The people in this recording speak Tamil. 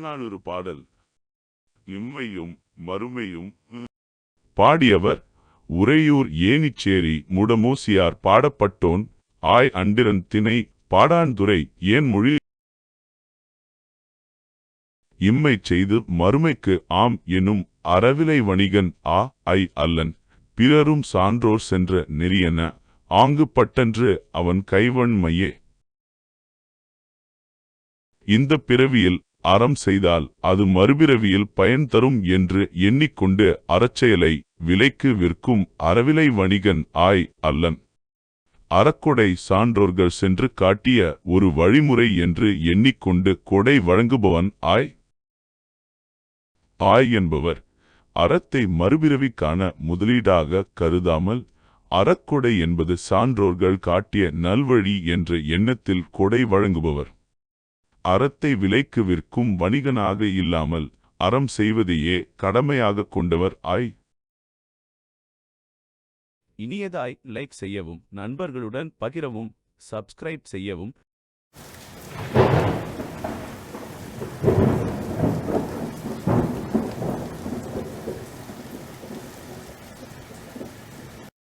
நானூறு பாடல் இம்மையும் மறுமையும் பாடியவர் உறையூர் ஏனிச்சேரி முடமோசியார் பாடப்பட்டோன் ஆய் அண்டிரன் திணை பாடாந்துரை ஏன் மொழி இம்மை செய்து மறுமைக்கு ஆம் எனும் அறவிலை வணிகன் ஆ ஐ அல்லன் பிறரும் சான்றோர் சென்ற நெறியன ஆங்கு பட்டன்று அவன் கைவன்மையே இந்த பிறவியில் அறம் செய்தால் அது மறுபிறவியில் பயன் தரும் என்று எண்ணிக்கொண்டு அறச்செயலை விலைக்கு விற்கும் அறவிலை வணிகன் ஆய் அல்லன். அறக்கொடை சான்றோர்கள் சென்று காட்டிய ஒரு வழிமுறை என்று எண்ணிக்கொண்டு கொடை வழங்குபவன் ஆய். ஆய் என்பவர் அறத்தை மறுபிறவிக்கான முதலீடாக கருதாமல் அறக்கொடை என்பது சான்றோர்கள் காட்டிய நல்வழி என்ற எண்ணத்தில் கொடை வழங்குபவர். அறத்தை விலைக்கு விற்கும் வணிகனாக இல்லாமல் அறம் செய்வதையே கடமையாக கொண்டவர் ஆய். இனியதாய் லைக் செய்யவும் நண்பர்களுடன் பகிரவும் சப்ஸ்கிரைப் செய்யவும்